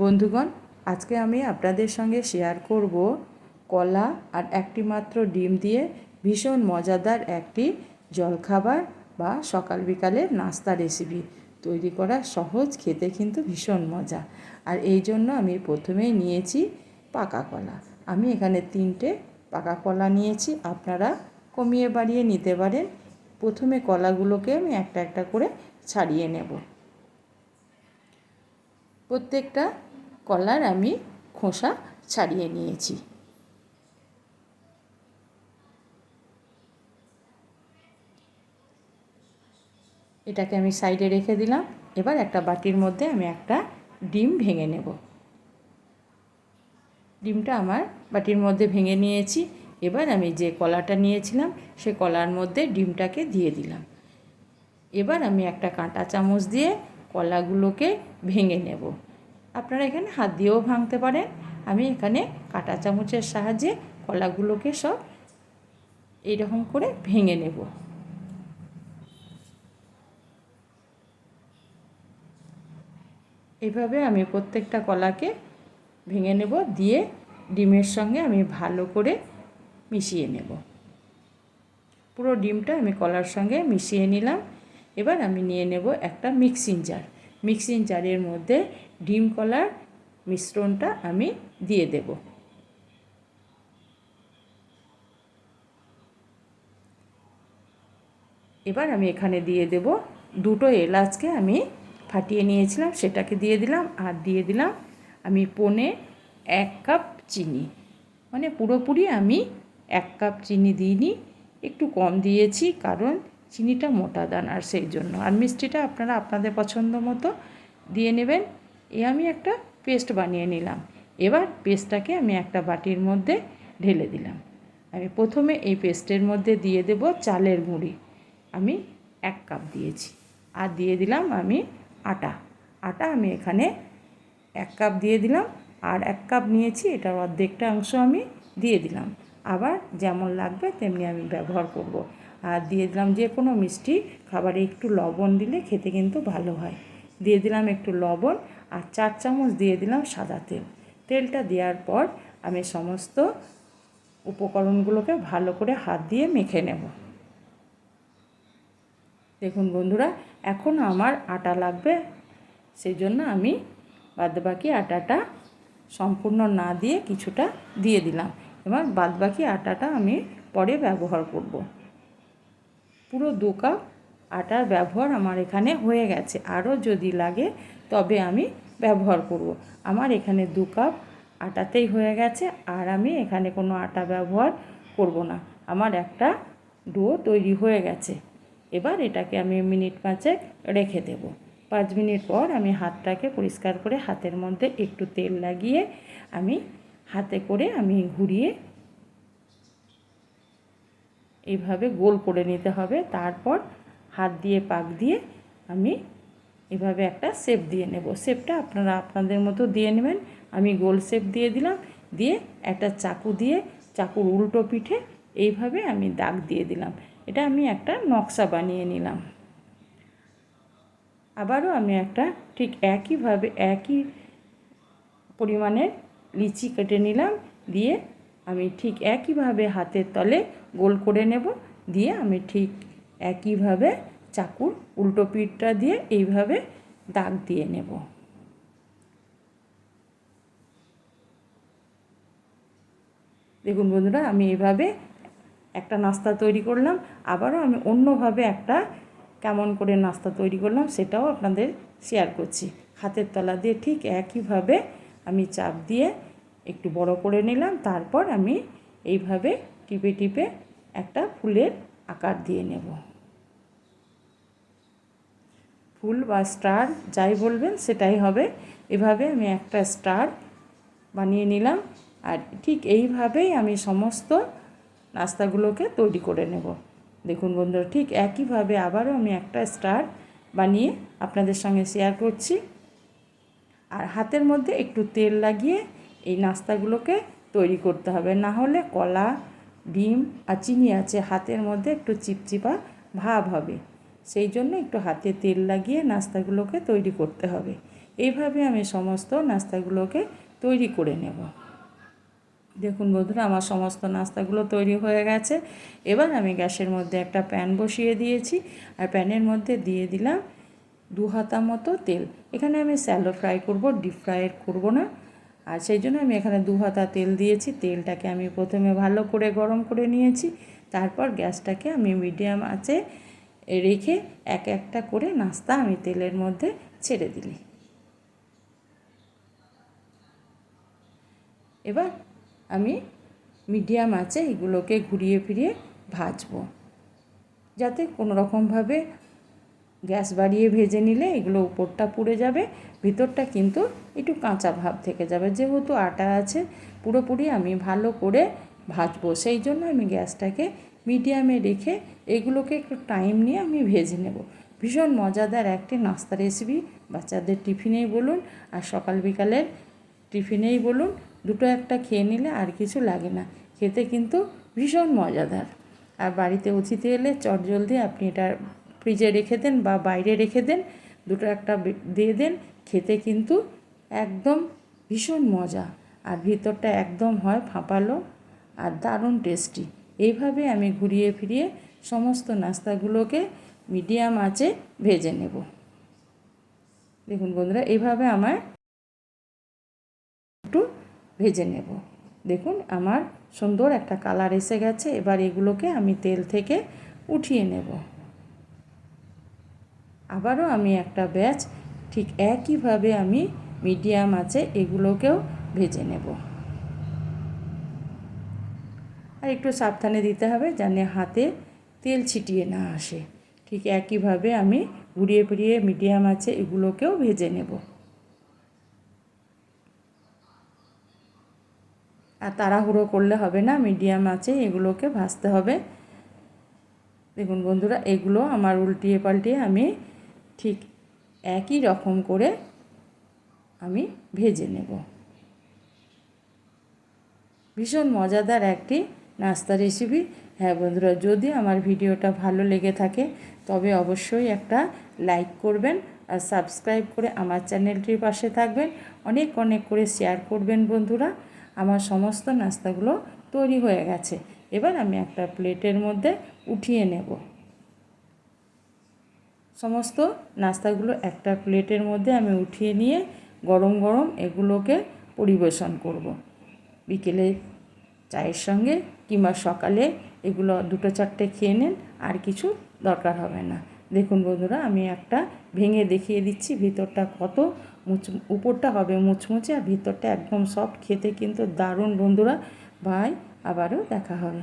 বন্ধুগণ, আজকে আমি আপনাদের সঙ্গে শেয়ার করব কলা আর একটি মাত্র ডিম দিয়ে ভীষণ মজাদার একটি জলখাবার বা সকাল বিকালের নাস্তা রেসিপি তৈরি করা সহজ, খেতে কিন্তু ভীষণ মজা। আর এই জন্য আমি প্রথমেই নিয়েছি পাকা কলা। আমি এখানে তিনটে পাকা কলা নিয়েছি, আপনারা কমিয়ে বাড়িয়ে নিতে পারেন। প্রথমে কলাগুলোকে আমি একটা একটা করে ছাড়িয়ে নেব। প্রত্যেকটা কলার আমি খোসা ছাড়িয়ে নিয়েছি। এটাকে আমি সাইডে রেখে দিলাম। এবার একটা বাটির মধ্যে আমি একটা ডিম ভেঙে নেব। ডিমটা আমার বাটির মধ্যে ভেঙে নিয়েছি। এবার আমি যে কলাটা নিয়েছিলাম, সে কলার মধ্যে ডিমটাকে দিয়ে দিলাম। এবার আমি একটা কাঁটা চামচ দিয়ে কলাগুলোকে ভেঙে নেব। আপনারা এখানে হাত দিয়েও ভাঙতে পারেন। আমি এখানে কাঁটা চামচের সাহায্যে কলাগুলোকে সব এইরকম করে ভেঙে নেব। এভাবে আমি প্রত্যেকটা কলাকে ভেঙে নেব, দিয়ে ডিমের সঙ্গে আমি ভালো করে মিশিয়ে নেব। পুরো ডিমটা আমি কলার সঙ্গে মিশিয়ে নিলাম। এবার আমি নিয়ে নেব একটা মিক্সিং জার। মিক্সিং জারের মধ্যে ডিম কলার মিশ্রণটা আমি দিয়ে দেব। এবার আমি এখানে দিয়ে দেব দুটো এলাচকে আমি ফাটিয়ে নিয়েছিলাম, সেটাকে দিয়ে দিলাম আর দিয়ে দিলাম আমি পনে এক কাপ চিনি। মানে পুরোপুরি আমি এক কাপ চিনি দিইনি, একটু কম দিয়েছি কারণ চিনিটা মোটা দান আর সেই জন্য। আর মিষ্টিটা আপনারা আপনাদের পছন্দ মতো দিয়ে নেবেন। এ আমি একটা পেস্ট বানিয়ে নিলাম। এবার পেস্টটাকে আমি একটা বাটির মধ্যে ঢেলে দিলাম। আমি প্রথমে এই পেস্টের মধ্যে দিয়ে দেব চালের গুঁড়ি। আমি এক কাপ দিয়েছি। আর দিয়ে দিলাম আমি আটা। আটা আমি এখানে এক কাপ দিয়ে দিলাম। আর এক কাপ নিয়েছি, এটার অর্ধেকটা অংশ আমি দিয়ে দিলাম। আবার যেমন লাগবে তেমনি আমি ব্যবহার করব। আর দিয়ে দিলাম যে কোনো মিষ্টি, খাবারে একটু লবণ দিলে খেতে কিন্তু ভালো হয়। দিয়ে দিলাম একটু লবণ আর চার চামচ দিয়ে দিলাম সাদা তেল। তেলটা দেওয়ার পর আমি সমস্ত উপকরণগুলোকে ভালো করে হাত দিয়ে মেখে নেব। দেখুন বন্ধুরা, এখন আমার আটা লাগবে সেই জন্য আমি বাদবাকি আটাটা সম্পূর্ণ না দিয়ে কিছুটা দিয়ে দিলাম। এবার বাদবাকি আটাটা আমি পরে ব্যবহার করব। পুরো দু কাপ আটার ব্যবহার আমার এখানে হয়ে গেছে। আরও যদি লাগে তবে আমি ব্যবহার করব। আমার এখানে দু কাপ আটাতেই হয়ে গেছে আর আমি এখানে কোনো আটা ব্যবহার করব না। আমার একটা ডো তৈরি হয়ে গেছে। এবার এটাকে আমি মিনিট পাঁচেক রেখে দেব। পাঁচ মিনিট পর আমি হাতটাকে পরিষ্কার করে হাতের মধ্যে একটু তেল লাগিয়ে আমি হাতে করে আমি ঘুরিয়ে এইভাবে গোল করে নিতে হবে। তারপর হাত দিয়ে, পাক দিয়ে আমি এভাবে একটা শেপ দিয়ে নেব। শেপটা আপনারা আপনাদের মতো দিয়ে নেবেন। আমি গোল শেপ দিয়ে দিলাম। দিয়ে একটা চাকু দিয়ে, চাকুর উল্টো পিঠে এইভাবে আমি দাগ দিয়ে দিলাম। এটা আমি একটা নকশা বানিয়ে নিলাম। আবারও আমি একটা ঠিক একইভাবে একই পরিমাণের লিচি কেটে নিলাম। দিয়ে আমি ঠিক একইভাবে হাতের তলে গোল করে নেব। দিয়ে আমি ঠিক একইভাবে চাকুর উল্টো পিঠটা দিয়ে এইভাবে দাগ দিয়ে নেব। দেখুন বন্ধুরা, আমি এইভাবে একটা নাস্তা তৈরি করলাম। আবারও আমি অন্যভাবে একটা কেমন করে নাস্তা তৈরি করলাম সেটাও আপনাদের শেয়ার করছি। হাতের তলা দিয়ে ঠিক একইভাবে আমি চাপ দিয়ে একটু বড় করে নিলাম, তারপর আমি এইভাবে টিপে টিপে একটা ফুলের আকার দিয়ে নেব। ফুল বা স্টার যাই বলবেন সেটাই হবে। এভাবে আমি একটা স্টার বানিয়ে নিলাম আর ঠিক এইভাবেই আমি সমস্ত নাস্তাগুলোকে তৈরি করে নেব। দেখুন বন্ধুরা, ঠিক একইভাবে আবারও আমি একটা স্টার বানিয়ে আপনাদের সঙ্গে শেয়ার করছি। আর হাতের মধ্যে একটু তেল লাগিয়ে এই নাস্তাগুলোকে তৈরি করতে হবে। না হলে কলা, ডিম আর চিনি আছে, হাতের মধ্যে একটু চিপচিপা ভাব হবে। সেই জন্য একটু হাতে তেল লাগিয়ে নাস্তাগুলোকে তৈরি করতে হবে। এইভাবে আমি সমস্ত নাস্তাগুলোকে তৈরি করে নেব। দেখুন বন্ধুরা, আমার সমস্ত নাস্তাগুলো তৈরি হয়ে গেছে। এবার আমি গ্যাসের মধ্যে একটা প্যান বসিয়ে দিয়েছি আর প্যানের মধ্যে দিয়ে দিলাম দু হাতা মতো তেল। এখানে আমি স্যালো ফ্রাই করব, ডিপ ফ্রাই করব না। আর সেই জন্য আমি এখানে দু হাতা তেল দিয়েছি। তেলটাকে আমি প্রথমে ভালো করে গরম করে নিয়েছি। তারপর গ্যাসটাকে আমি মিডিয়াম আঁচে রেখে এক একটা করে নাস্তা আমি তেলের মধ্যে ছেড়ে দিলি। এবার আমি মিডিয়াম আঁচে এগুলোকে ঘুরিয়ে ফিরিয়ে ভাজবো। যাতে কোনো রকমভাবে গ্যাস বাড়িয়ে ভেজে নিলে এগুলো উপরটা পুড়ে যাবে, ভিতরটা কিন্তু একটু কাঁচা ভাব থেকে যাবে। যেহেতু আটা আছে, পুরোপুরি আমি ভালো করে ভাজবো। সেই জন্য আমি গ্যাসটাকে মিডিয়ামে রেখে এগুলোকে একটু টাইম নিয়ে আমি ভেজে নেব। ভীষণ মজাদার একটি নাস্তা রেসিপি। বাচ্চাদের টিফিনেই বলুন আর সকাল বিকালের টিফিনেই বলুন, দুটো একটা খেয়ে নিলে আর কিছু লাগে না। খেতে কিন্তু ভীষণ মজাদার। আর বাড়িতে অতিথি এলে চটজলদি আপনি এটা ফ্রিজে রেখে দেন বা বাইরে রেখে দেন, দুটো একটা দিয়ে দেন, খেতে কিন্তু একদম ভীষণ মজা। আর ভিতরটা একদম হয় ফাঁপালো আর দারুণ টেস্টি। এইভাবে আমি ঘুরিয়ে ফিরিয়ে সমস্ত নাস্তাগুলোকে মিডিয়াম আঁচে ভেজে নেব। দেখুন বন্ধুরা, এইভাবে আমার একটু ভেজে নেব। দেখুন, আমার সুন্দর একটা কালার এসে গেছে। এবার এগুলোকে আমি তেল থেকে উঠিয়ে নেব। আবারও আমি একটা ব্যাচ, ঠিক একইভাবে আমি মিডিয়াম আছে, এগুলোকেও ভেজে নেব। আর একটু সাবধানে দিতে হবে যেন হাতে তেল ছিটিয়ে না আসে। ঠিক একইভাবে আমি ঘুরিয়ে ফিরিয়ে মিডিয়াম আছে, এগুলোকেও ভেজে নেব। আর তাড়াহুড়ো করলে হবে না, মিডিয়াম আছে, এগুলোকে ভাজতে হবে। দেখুন বন্ধুরা, এগুলো আমার উল্টিয়ে পাল্টিয়ে আমি ঠিক একই রকম করে আমি ভেজে নেব। ভীষণ মজাদার একটি নাস্তা রেসিপি হ্যাঁ বন্ধুরা, যদি আমার ভিডিওটা ভালো লেগে থাকে, তবে অবশ্যই একটা লাইক করবেন আর সাবস্ক্রাইব করে আমার চ্যানেলটির পাশে থাকবেন। অনেক অনেক করে শেয়ার করবেন বন্ধুরা। আমার সমস্ত নাস্তাগুলো তৈরি হয়ে গেছে। এবার আমি একটা প্লেটের মধ্যে উঠিয়ে নেব। সমস্ত নাস্তাগুলো একটা প্লেটের মধ্যে আমি উঠিয়ে নিয়ে গরম গরম এগুলোকে পরিবেশন করব। বিকেলে চায়ের সঙ্গে কিংবা সকালে এগুলো দুটো চারটে খেয়ে নেন, আর কিছু দরকার হবে না। দেখুন বন্ধুরা, আমি একটা ভেঙে দেখিয়ে দিচ্ছি, ভিতরটা কত মুচ, উপরটা হবে মুচমুচে আর ভিতরটা একদম সফট, খেতে কিন্তু দারুণ বন্ধুরা। ভাই, আবারও দেখা হবে।